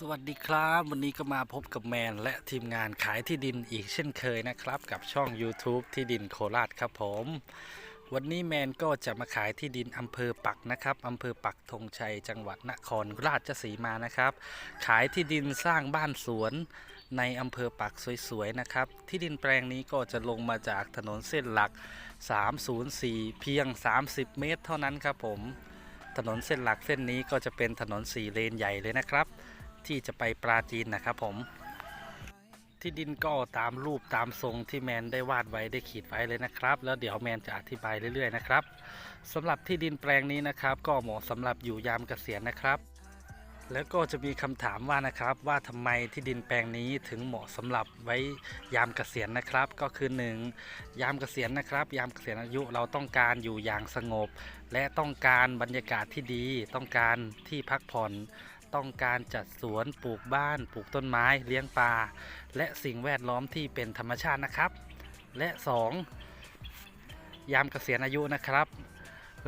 สวัสดีครับ วันนี้ก็มาพบกับแมนและทีมงานขายที่ดินอีกเช่นเคยนะครับ กับช่อง YouTube ที่ดินโคราชครับผม วันนี้แมนก็จะมาขายที่ดินอำเภอปักนะครับอำเภอปักธงชัย จังหวัดนครราชสีมานะครับ ขายที่ดินสร้างบ้านสวนในอำเภอปักสวยๆนะครับ ที่ดินแปลงนี้ก็จะลงมาจากถนนเส้นหลัก 304 เพียง 30 เมตร เท่านั้นครับผม ถนนเส้นหลักเส้นนี้ก็จะเป็นถนนสี่เลนใหญ่เลยนะครับ ที่จะไปปราจีนนะครับผม ที่ดินก็ตามรูปตามทรงที่แมนได้วาดไว้ได้ขีดไว้เลยนะครับ แล้วเดี๋ยวแมนจะอธิบายเรื่อยๆนะครับสำหรับที่ดินแปลงนี้นะครับ ก็เหมาะสำหรับอยู่ยามเกษียณนะครับแล้วก็จะมีคำถามว่านะครับว่าทำไมที่ดินแปลงนี้ถึงเหมาะสำหรับไว้ยามเกษียณนะครับ ก็คือหนึ่งยามเกษียณนะครับ ยามเกษียณอายุเราต้องการอยู่อย่างสงบ และต้องการบรรยากาศที่ดี ต้องการที่พักผ่อน ต้องการจัดสวนปลูกบ้าน ปลูกต้นไม้เลี้ยงปลาและสิ่งแวดล้อมที่เป็นธรรมชาตินะครับ และ 2. ยามเกษียณอายุนะครับ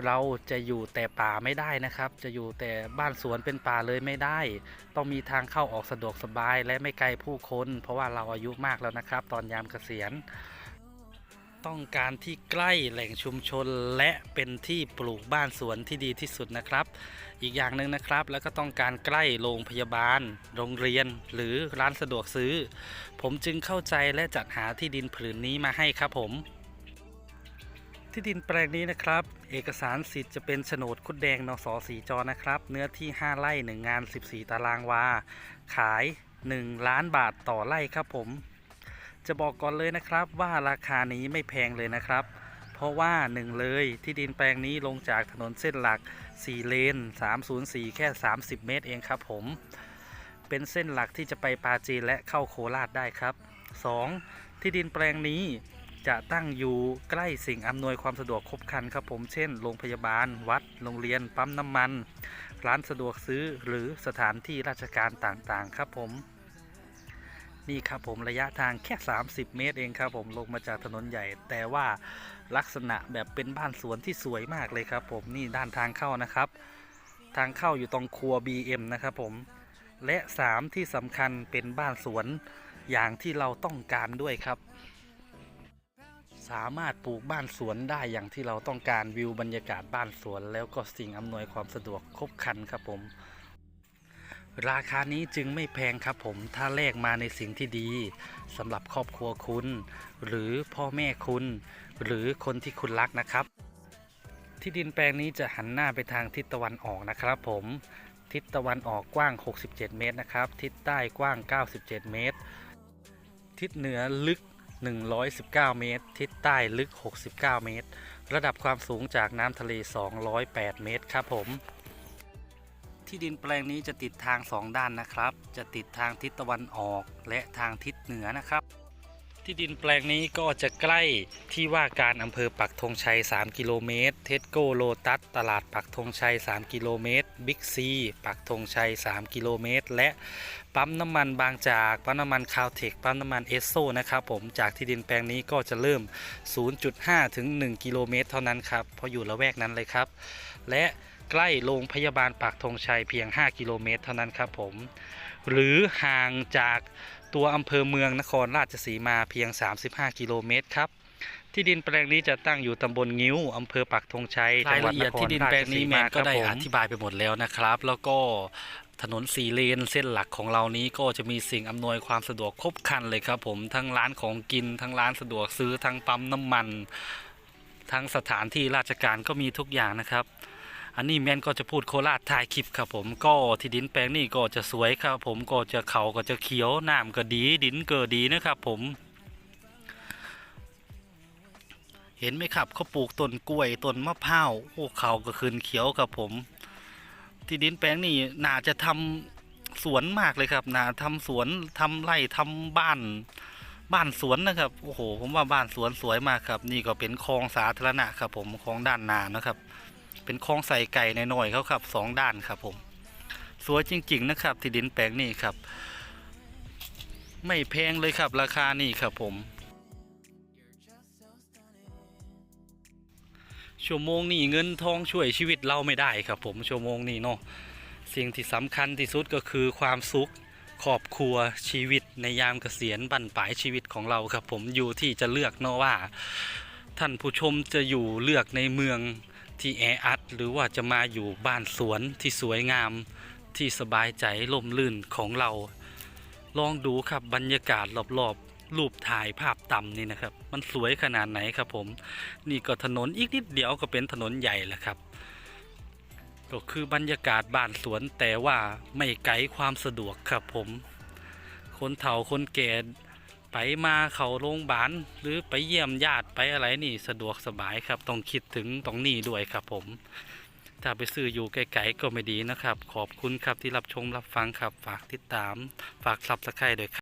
เราจะอยู่แต่ป่าไม่ได้นะครับ จะอยู่แต่บ้านสวนเป็นป่าเลยไม่ได้ ต้องมีทางเข้าออกสะดวกสบายและไม่ไกลผู้คน เพราะว่าเราอายุมากแล้วนะครับ ตอนยามเกษียณ ต้องการที่ใกล้แหล่งชุมชนและเป็นที่ปลูกบ้านสวนที่ดีที่สุดนะครับ อีกอย่างหนึ่งนะครับ แล้วก็ต้องการใกล้โรงพยาบาล โรงเรียน หรือร้านสะดวกซื้อ ผมจึงเข้าใจและจัดหาที่ดินผืนนี้มาให้ครับผม ที่ดินแปลงนี้นะครับ เอกสารสิทธิ์จะเป็นโฉนดคุดแดงนสสีจอนะครับ เนื้อที่ 5ไร่1งาน 14 ตารางวา ขาย 1 ล้านบาทต่อไร่ครับผม จะบอกก่อนเลยนะครับว่าราคานี้ไม่แพงเลยนะครับ เพราะว่าหนึ่งเลยที่ดินแปลงนี้ลงจากถนนเส้นหลัก 4 เลน 304 แค่ 30 เมตรเองครับผม เป็นเส้นหลักที่จะไปปาจีนและเข้าโคราชได้ครับ 2. ที่ดินแปลงนี้จะตั้งอยู่ใกล้สิ่งอำนวยความสะดวกครบครันครับผมเช่น โรงพยาบาล วัด โรงเรียน ปั๊มน้ำมัน ร้านสะดวกซื้อหรือสถานที่ราชการต่างๆ ครับผม นี่ครับผมระยะทางแค่ 30 เมตรเองครับผมลงมาจากถนนใหญ่ แต่ว่าลักษณะแบบเป็นบ้านสวนที่สวยมากเลยครับ ผมนี่ด้านทางเข้านะครับ ทางเข้าอยู่ตรงครัว BM นะครับผมและ 3 ที่สำคัญเป็นบ้านสวนอย่างที่เราต้องการด้วยครับ สามารถปลูกบ้านสวนได้อย่างที่เราต้องการวิวบรรยากาศบ้านสวน แล้วก็สิ่งอำนวยความสะดวกครบครันครับผม ราคานี้จึงไม่แพงครับผมถ้าแลกมาในสิ่งที่ดีสำหรับครอบครัวคุณ หรือพ่อแม่คุณ หรือคนที่คุณรักนะครับ ที่ดินแปลงนี้จะหันหน้าไปทางทิศตะวันออกนะครับผมทิศตะวันออกกว้าง 67 เมตรนะครับ ทิศใต้กว้าง 97 เมตร ทิศเหนือลึก 119 เมตร ทิศใต้ลึก 69 เมตร ระดับความสูงจากน้ำทะเล 208 เมตรครับผม ที่ดินแปลงนี้จะติดทางสองด้านนะครับ จะติดทางทิศตะวันออกและทางทิศเหนือนะครับ ที่ดินแปลงนี้ก็จะใกล้ที่ว่าการอำเภอปักธงชัย 3 กิโลเมตร เทสโกโลตัสตลาดปักธงชัย 3 กิโลเมตร บิ๊กซีปักธงชัย 3 กิโลเมตร และปั๊มน้ำมันบางจาก ปั๊มน้ำมันคาวเทค ปั๊มน้ำมันเอสโซนะครับผม จากที่ดินแปลงนี้ก็จะเริ่ม 0.5 ถึง 1 กิโลเมตร เท่านั้นครับ เพราะอยู่ละแวกนั้นเลยครับ และ ใกล้โรงพยาบาลปากธงชัยเพียง 5 กิโลเมตร เท่านั้นครับผม หรือห่างจากตัวอำเภอเมืองนครราชสีมาเพียง 35 กิโลเมตรครับที่ดินแปลงนี้จะตั้งอยู่ตำบลงิ้วอำเภอปักธงชัยรายละเอียดที่ดินแปลงนี้แมนก็ได้อธิบายไปหมดแล้วนะครับ แล้วก็ถนนสี่เลนเส้นหลักของเรานี้ก็จะมีสิ่งอำนวยความสะดวกครบครันเลยครับผมทั้งร้านของกิน ทั้งร้านสะดวกซื้อทั้งปั๊มน้ำมัน ทั้งสถานที่ราชการก็มีทุกอย่างนะครับ อันนี้แมนก็จะพูดโคราชถ่ายคลิปครับผมก็ที่ดินแปลงนี้ก็จะสวยครับผมก็จะเขาก็จะเขียวน้ำก็ดีดินก็ดีนะครับผม เห็นไหมครับเขาปลูกต้นกล้วยต้นมะพร้าวโอ้เขาก็ขึ้นเขียวครับผม ที่ดินแปลงนี้น่าจะทำสวนมากเลยครับน่าทำสวนทำไร่ทำบ้านบ้านสวนนะครับ โอ้โห ผมว่าบ้านสวนสวยมากครับ นี่ก็เป็นคลองสาธารณะครับผมคลองด้านหนานะครับ เป็นคลองใส่ไก่ในหน่อยๆเขาครับสองด้านครับผมสวยจริง ๆ นะครับ ที่ดินแปลงนี้ครับ ไม่แพงเลยครับ ราคานี่ครับผม ชั่วโมงนี้เงินทองช่วยชีวิตเราไม่ได้ครับผมชั่วโมงนี้เนาะสิ่งที่สำคัญที่สุดก็คือความสุขครอบครัวชีวิตในยามเกษียณบั้นปลายชีวิตของเราครับ ผมอยู่ที่จะเลือกเนาะว่า ท่านผู้ชมจะอยู่เลือกในเมือง ที่แออัดหรือว่าจะมาอยู่บ้านสวนที่สวยงามที่สบายใจล่มลื่นของเรา ลองดูครับบรรยากาศรอบๆรูปถ่ายภาพต่ำนี่นะครับ มันสวยขนาดไหนครับผม นี่ก็ถนนอีกนิดเดียวก็เป็นถนนใหญ่แหละครับ ก็คือบรรยากาศบ้านสวนแต่ว่าไม่ไกลความสะดวกครับผม คนเฒ่าคนแก่ ไปมาเขาโรงพยาบาลหรือไปเยี่ยมญาติไปอะไรนี่สะดวกสบายครับต้องคิดถึงตรงนี้ด้วยครับผม ถ้าไปซื้ออยู่ไกลๆก็ไม่ดีนะครับ ขอบคุณครับที่รับชมรับฟังครับ ฝากติดตาม ฝากซับสไครต์ด้วยครับ